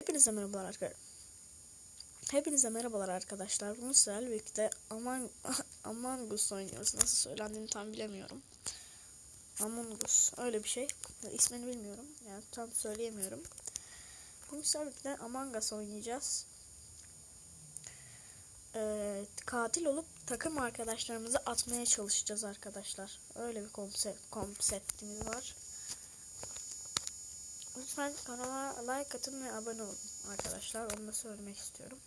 Hepinize merhabalar arkadaşlar. Hepinize merhabalar arkadaşlar. Bugün sizlerle birlikte Among, Among oynuyoruz. Nasıl söylendiğini tam bilemiyorum. Among Us öyle bir şey. İsmini bilmiyorum. Yani tam söyleyemiyorum. Bugün sizlerle birlikte Among oynayacağız. Ee, katil olup takım arkadaşlarımızı atmaya çalışacağız arkadaşlar. Öyle bir konsept, konseptimiz var. Lütfen kanala like atın ve abone olun arkadaşlar. Onu da söylemek istiyorum.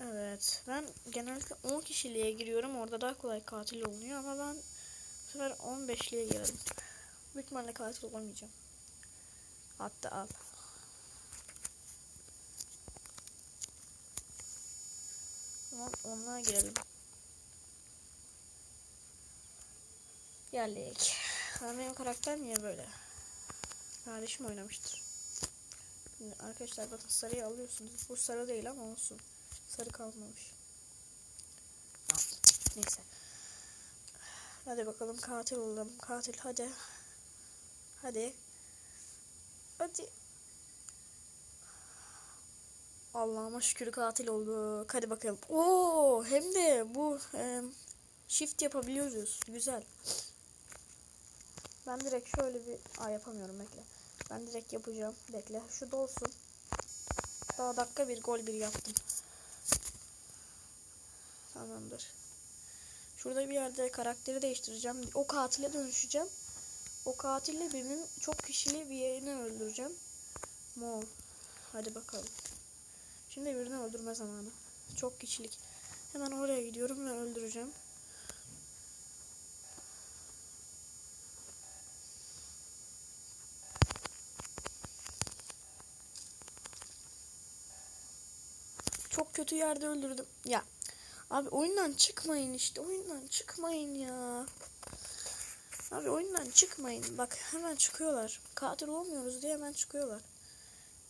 Evet. Ben genellikle 10 kişiliğe giriyorum. Orada daha kolay katil olunuyor ama ben bu sefer 15'liğe girdim. Büyük ihtimalle katil olamayacağım. Hatta al. Tamam onlara girelim. Geldik. Benim karakter niye böyle? Kardeşim oynamıştır. Şimdi arkadaşlar bakın sarıyı alıyorsunuz. Bu sarı değil ama olsun. Sarı kalmamış. Neyse. Hadi bakalım katil olalım. Katil hadi. Hadi. Hadi. Allah'ıma şükür katil olduk. Hadi bakalım. Oo, hem de bu e, shift yapabiliyoruz. Güzel. Ben direkt şöyle bir... Aa yapamıyorum bekle. Ben direkt yapacağım. Bekle. Şu da olsun. Daha dakika bir gol bir yaptım. Tamamdır. Şurada bir yerde karakteri değiştireceğim. O katile dönüşeceğim. O katille birinin çok kişili bir yerini öldüreceğim. Mol. Hadi bakalım. Şimdi birini öldürme zamanı. Çok kişilik. Hemen oraya gidiyorum ve öldüreceğim. Kötü yerde öldürdüm. Ya. Abi oyundan çıkmayın işte. Oyundan çıkmayın ya. Abi oyundan çıkmayın. Bak hemen çıkıyorlar. Katil olmuyoruz diye hemen çıkıyorlar.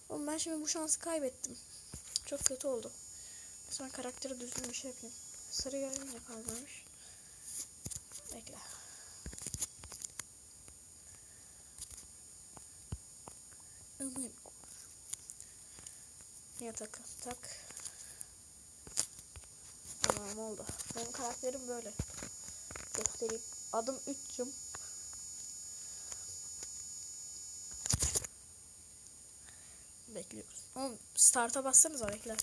Oğlum ben şimdi bu şansı kaybettim. Çok kötü oldu. Sonra karakteri düzgün bir şey yapayım. Sarı gelince kalmamış. Bekle. Aman. Yatak tak. Tamam oldu. Benim karakterim böyle. Göstereyim. Adım 3'cüm. Bekliyoruz. Oğlum start'a bassanıza bekler.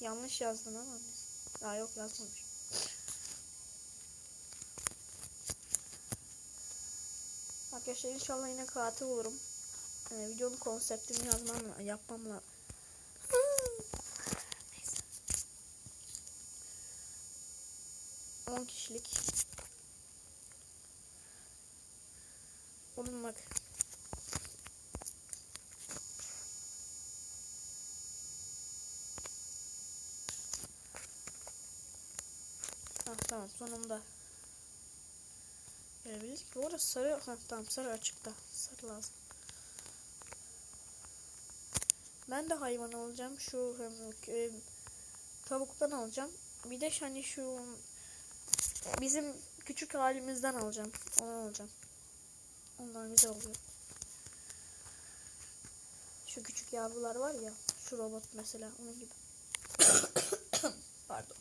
Yanlış yazdım ama. Aa yok yazmamış. Arkadaşlar inşallah yine katil olurum. Ee, videonun konseptini yazmam yapmamla. Neyse. 10 kişilik. Oğlum bak. Ah tamam sonunda. Görebildik. Bu arada sarı, ha, tamam sarı açıkta. Sarı lazım. Ben de hayvan alacağım. Şu e, tavuktan alacağım. Bir de hani şu bizim küçük halimizden alacağım. Onu alacağım. Onlar güzel oluyor. Şu küçük yavrular var ya. Şu robot mesela. Onun gibi. Pardon.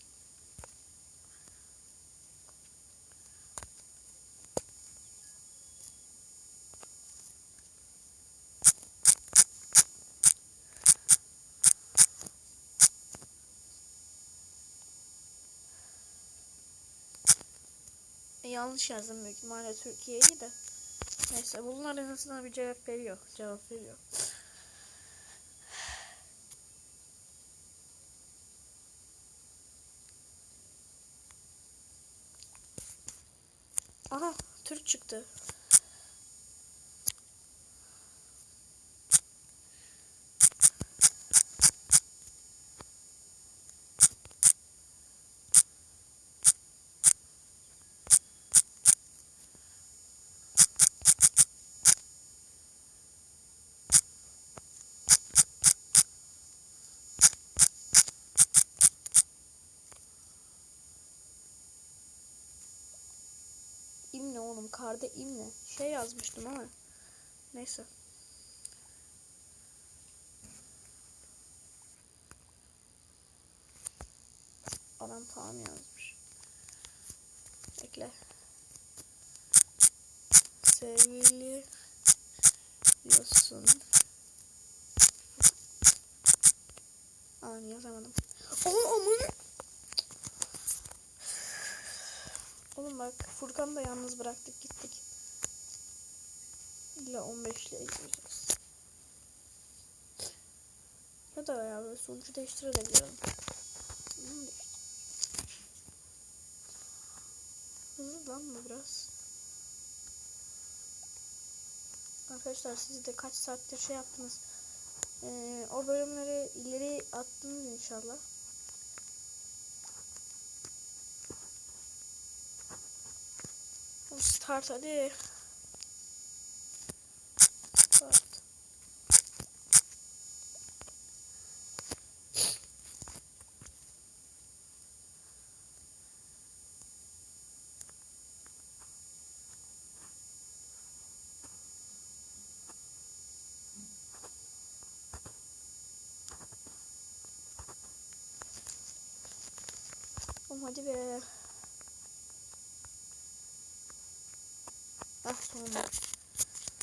Yanlış yazdım büyük ihtimalle Türkiye'yi de. Neyse bunlar en azından bir cevap veriyor. Cevap veriyor. Aha Türk çıktı. Karda inme. Şey yazmıştım ama. Neyse. Adam tamam yazmış. Bekle. Sevgili diyorsun. Aman yazamadım. Aa aman. Oğlum bak Furkan'ı da yalnız bıraktık gittik. İlla 15 ile izleyeceğiz. Ya da ya böyle sonucu değiştirebilirim. Hızlanma biraz. Arkadaşlar siz de kaç saattir şey yaptınız. Ee, o bölümleri ileri attınız inşallah. Start hadi. Start. Oğlum hadi be. Sonunda.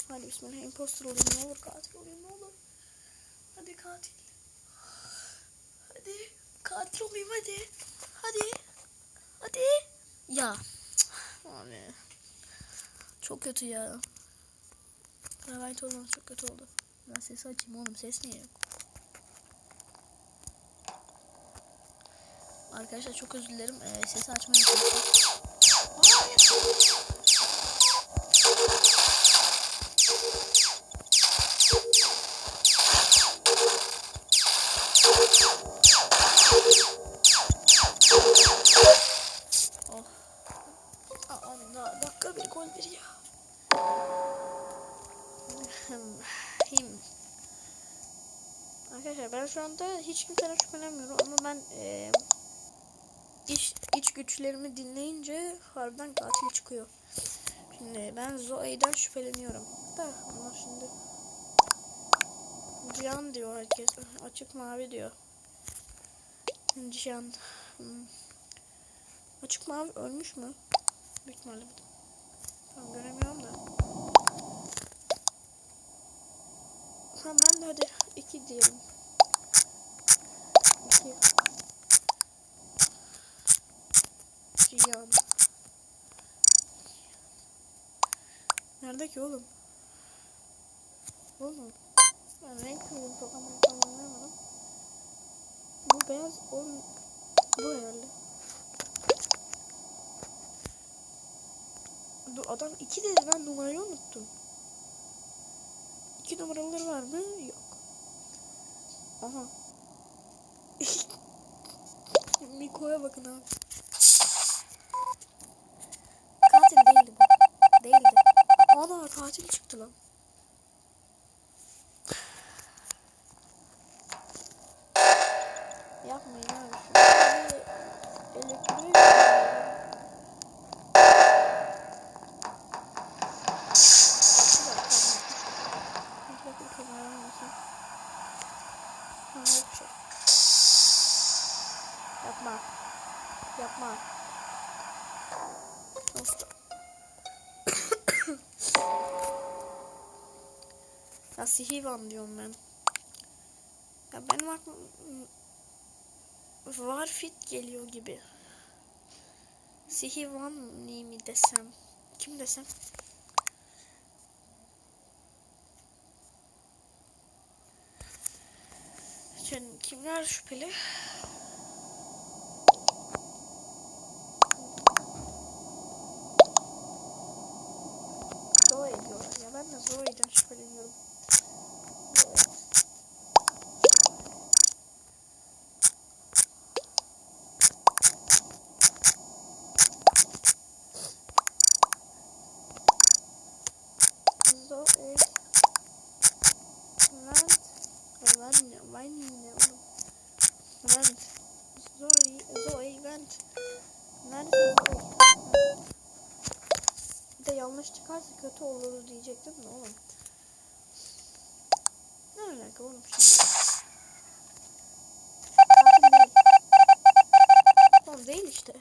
Hadi bismillah imposter olayım ne olur katil olayım ne olur. Hadi katil. Hadi katil olayım hadi. Hadi. Hadi. Ya. Abi. Çok kötü ya. Kravayt olmam çok kötü oldu. Ben sesi açayım oğlum ses niye yok? Arkadaşlar çok özür dilerim. Ee, sesi açmayı unuttum. Kimseden şüphelenmiyorum ama ben e, iç, iç güçlerimi dinleyince harbiden katil çıkıyor. Şimdi ben Zoe'den şüpheleniyorum. Da ama şimdi Cihan diyor herkes. Açık mavi diyor. Cihan. Hmm. Açık mavi ölmüş mü? Büyük ihtimalle. Tamam göremiyorum da. Tamam ben de hadi iki diyelim. Cihan. Nerede ki oğlum? Oğlum. Ben renk ama tam anlayamadım. Bu beyaz oğlum. Bu herhalde. Dur adam iki dedi ben numarayı unuttum. İki numaraları var mı? Yok. Aha. Miko'ya bakın abi. Katil değildi bu. Değildi. Ana katil çıktı lan. Yapma. Yapma. Nasıl? ya Sihivan diyorum ben. Ya benim aklım Warfit geliyor gibi. Sihivan mi desem? Kim desem? Şimdi kimler şüpheli? Zoe diyorlar ya ben de Zoe'den şüpheleniyorum. Zoe. Zoe. Vent. Van, Van ne oğlum? Vent. Zoe, Zoe, Vent. Neredesin Zoe? Bir de yanlış yanlış çıkarsa kötü olur diyecektim de oğlum. Ne alaka oğlum şimdi? Değil. Oğlum değil işte.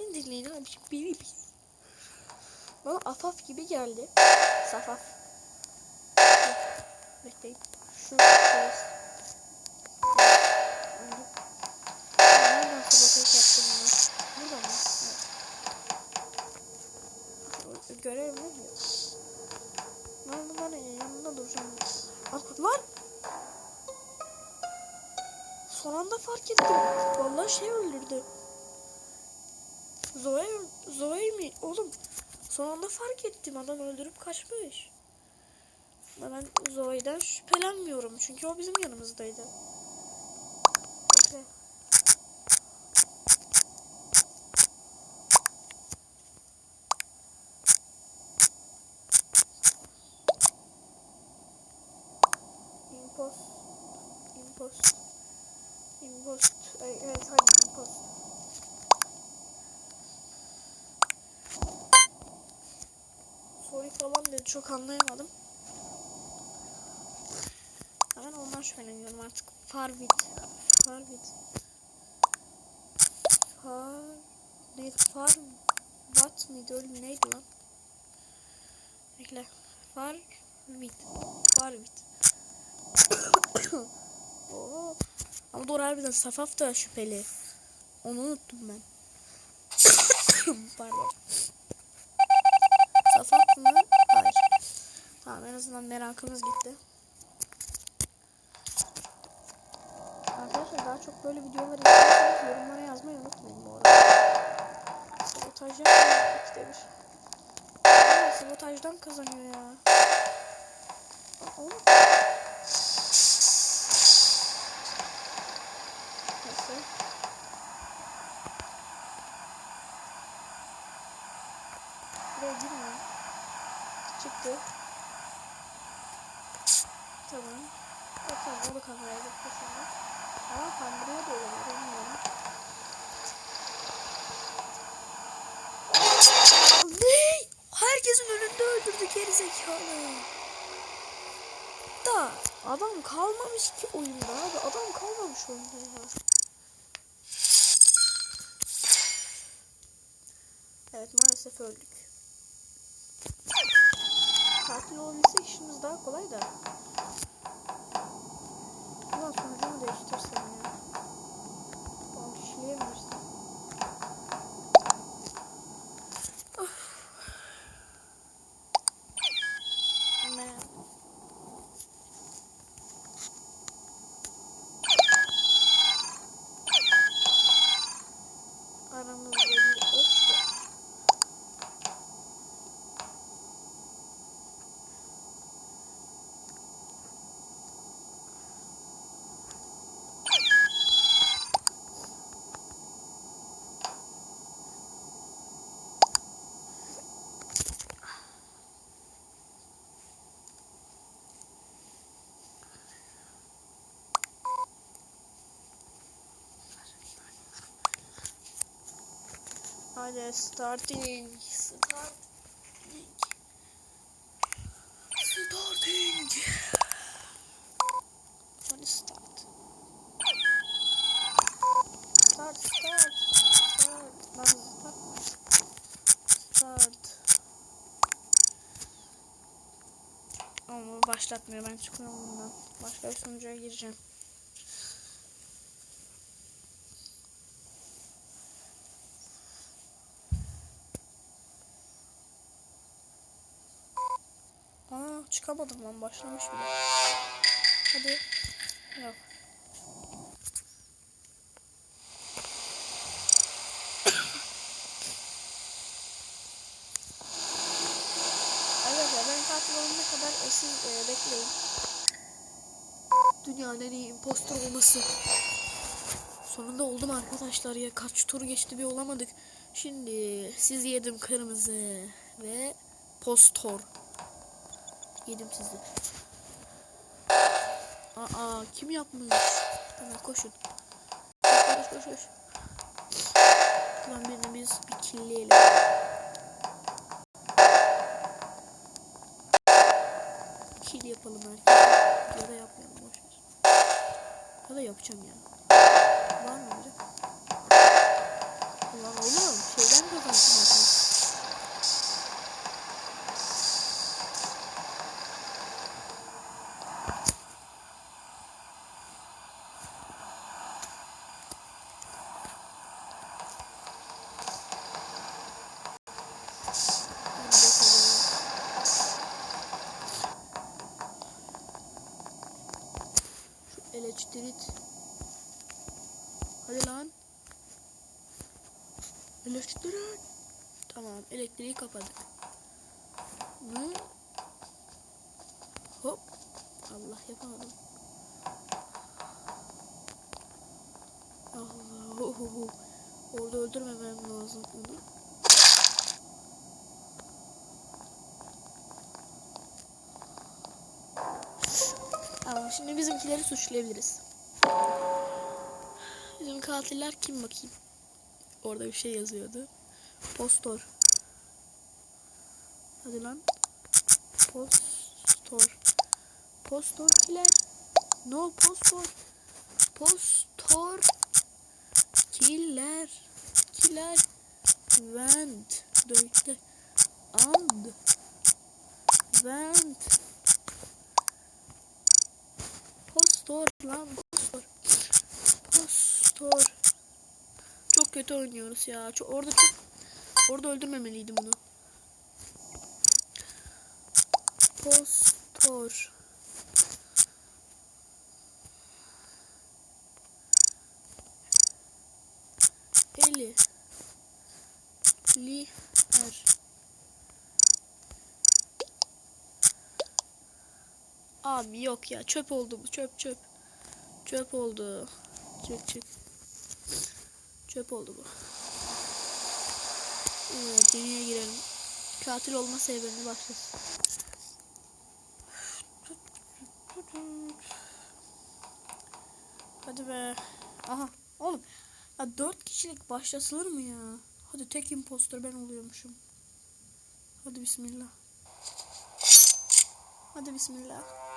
Ne dinleyin abi? Biri bir. Bana afaf gibi geldi. Safaf. Bekleyin. Şu son anda fark ettim. Adam öldürüp kaçmış. Ben Zoe'den şüphelenmiyorum. Çünkü o bizim yanımızdaydı. Impost. Impost. Impost. Evet hadi impost. Falan dedi çok anlayamadım. Ben ondan şüpheleniyorum artık. Farvit. Farvit. Far... Neydi? Far... What mıydı? Öyle neydi lan? Bekle. Farvit. Farvit. Oo. Ama doğru harbiden Safaf da şüpheli. Onu unuttum ben. Pardon. Safaf mı? Hayır. Tamam en azından merakımız gitti. Arkadaşlar daha çok böyle videolar istiyorsanız yorumlara yazmayı unutmayın bu arada. Sabotaj yapmayın ikide. Aa, sabotajdan kazanıyor ya. Aa, oğlum. Neyse. Şuraya girme. Çıktı. Tamam. O da kameraya gitti şimdi. Ama kandırıyor da olabilir bilmiyorum. Ne? Herkesin önünde öldürdü gerizekalı. Da adam kalmamış ki oyunda abi. Adam kalmamış oyunda ya. Evet maalesef öldük. Katil olabilsek işimiz daha kolay da. Ulan sonucumu değiştirsem ya. Tamam işleyebilirsin. Of. Man. Aramızda bir öç var. Hadi starting. Starting. Starting. Hadi start. Start, start, start. Lan start. Start. Ama başlatmıyor. Ben çıkıyorum bundan. Başka bir sunucuya gireceğim. Aa çıkamadım lan başlamış bile. Hadi. Yok. Ben katil olana kadar siz e, bekleyin. Dünyanın en iyi impostor olması. Sonunda oldum arkadaşlar ya. Kaç tur geçti bir olamadık. Şimdi siz yedim kırmızı ve postor. Yedim sizi. Aa kim yapmış? Hemen koşun. Koş koş koş. Şuradan birini biz bir killeyelim. Kill yapalım herkese. Ya da yapmayalım boşver. Ya da yapacağım ya. Var mı biri? Ulan oğlum şeyden kazansın. Hadi bakalım. Şu elektrik. Hadi lan. Elektrik. Tamam elektriği kapadık. Ne? Hop. Allah yapamadım. Allah. Orada öldürmemem lazım onu. Tamam şimdi bizimkileri suçlayabiliriz. Bizim katiller kim bakayım? Orada bir şey yazıyordu. Postor. Hadi lan. Postor. Postor killer. No postor. Postor. Killer. Killer. Vent. Dökte. And. Vent. Postor lan postor. Postor. Çok kötü oynuyoruz ya. Çok, orada çok orada öldürmemeliydim bunu. Postor. Eli. Abi yok ya çöp oldu bu çöp çöp. Çöp oldu. Çık çık. Çöp oldu bu. Evet yeniye girelim. Katil olma sebebini başlasın. Hadi be. Aha oğlum. Ya dört kişilik başlasılır mı ya? Hadi tek impostor ben oluyormuşum. Hadi bismillah. Hadi bismillah.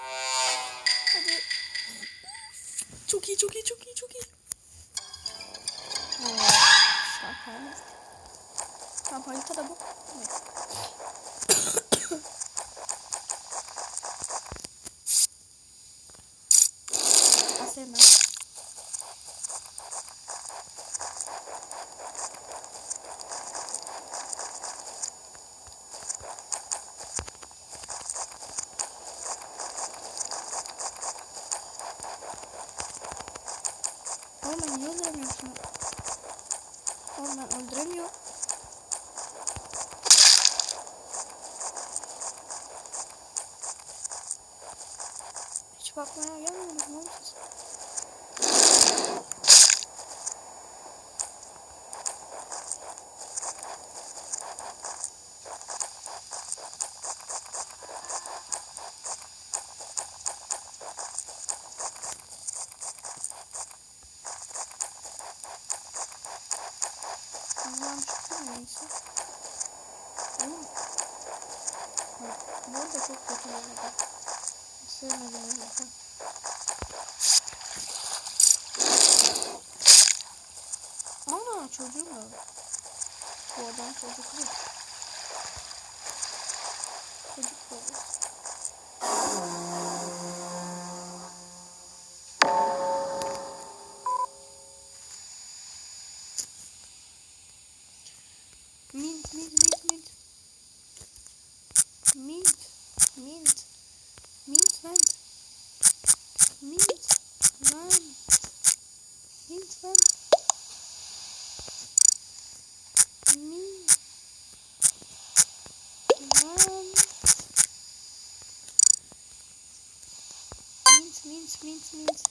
Çok iyi, çok iyi, çok iyi, çok iyi. Oo. Tamam, harita da bu. Evet. Asena. Oğlum ben niye öldüremiyorum şunu? Oğlum ben öldüremiyorum. Hiç bakmaya gelmiyordunuz mu oğlum siz? Allah'ım şükür neyse. Oğlum. Bak, bu arada çok kötü oldu. Sevmedim onu. Ana çocuğum da. Bu adam. Çocuk babası. Mint, mint, mint, mint. Mint, mint. Mint vent. Mint vent. Mint vent. Mint vent. Mint, mint, mint, mint. Mint.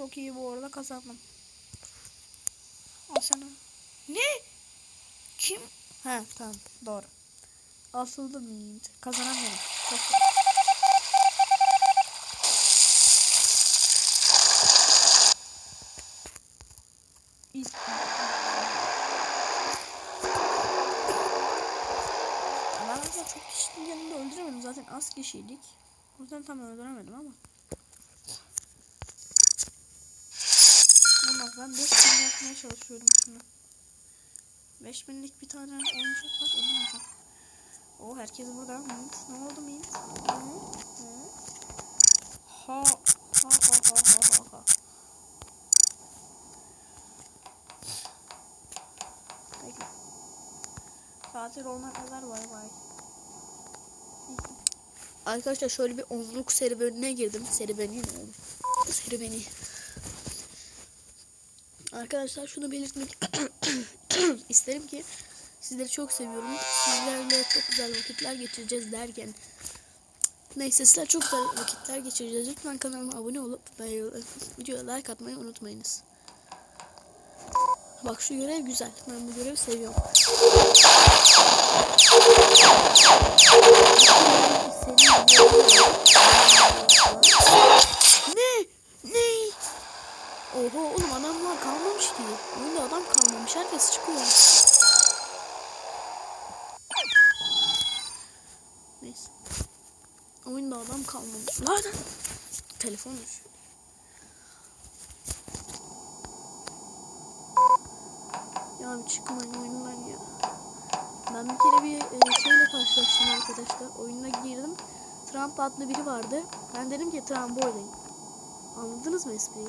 Çok iyi bu arada kazandım. Al sana. Ne? Kim? He tamam doğru. Asıldı Mint. Kazanan benim. Çok iyi. Ben çok kişinin yanında öldüremedim. Zaten az kişiydik. O yüzden tam öldüremedim ama. Ama bak ben 5000 yapmaya çalışıyorum şunu. 5000'lik bir tane oyuncak var. Onu alacağım. O herkes burada. Mint. Ne oldu Mint? Hı? Hı? Ha. Ha ha ha ha ha ha. Peki. Tatil olana kadar bay bay. Arkadaşlar şöyle bir onluk serüvenine girdim. Serüveni ne oğlum? Serüveni. Arkadaşlar şunu belirtmek isterim ki sizleri çok seviyorum. Sizlerle çok güzel vakitler geçireceğiz derken Neyse sizler çok güzel vakitler geçireceğiz. Lütfen kanalıma abone olup videoya like atmayı unutmayınız. Bak şu görev güzel. Ben bu görevi seviyorum. Ne? Oho oğlum adamlar kalmamış ki. Oyunda adam kalmamış. Herkes çıkıyor. Neyse. Oyunda adam kalmamış. Lan! Telefon düşüyor. Ya çıkmayın oyundan ya. Ben bir kere bir e, şeyle karşılaştım arkadaşlar. Oyuna girdim. Trump adlı biri vardı. Ben dedim ki Trump'ı oynayın. Anladınız mı espriyi?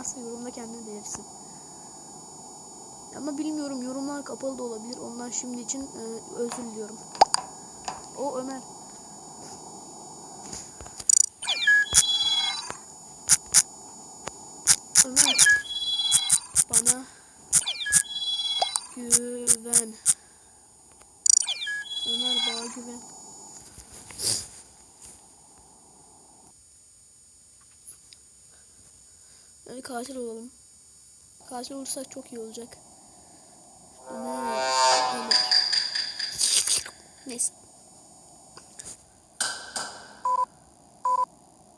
Varsa yorumda kendini belirsin. Ama bilmiyorum yorumlar kapalı da olabilir. Ondan şimdi için e, özür diliyorum. O. Ömer. Bana güven. Ömer bana güven. Yani katil olalım. Katil olursak çok iyi olacak. Ömer. Neyse.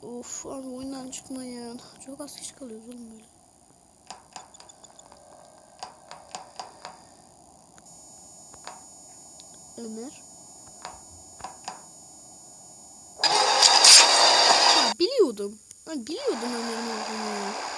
Of abi oyundan çıkmayın. Çok az kişi kalıyoruz oğlum böyle. Ömer. Ya biliyordum. Ben biliyordum Ömer'in olduğunu.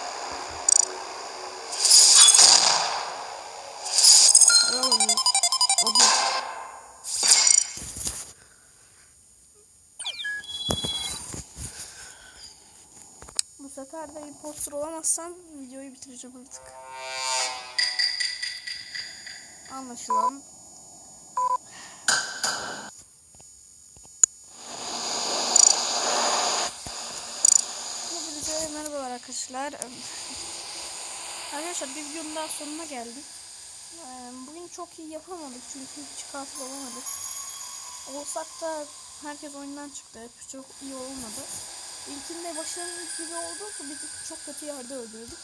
Sefer de imposter olamazsam videoyu bitireceğim artık. Anlaşılan. Hepinize merhabalar arkadaşlar. Arkadaşlar bir videonun daha sonuna geldik. Bugün çok iyi yapamadık çünkü hiç katil olamadık. Olsak da herkes oyundan çıktı. Çok iyi olmadı. İlkinde başarılı gibi oldu. Bir çok kötü yerde öldürdük.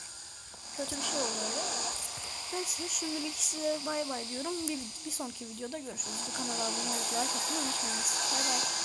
Kötü bir şey oldu öyle. Neyse şimdilik size bay bay diyorum. Bir, bir sonraki videoda görüşürüz. Kanala abone olmayı, like atmayı unutmayınız. Bay bay.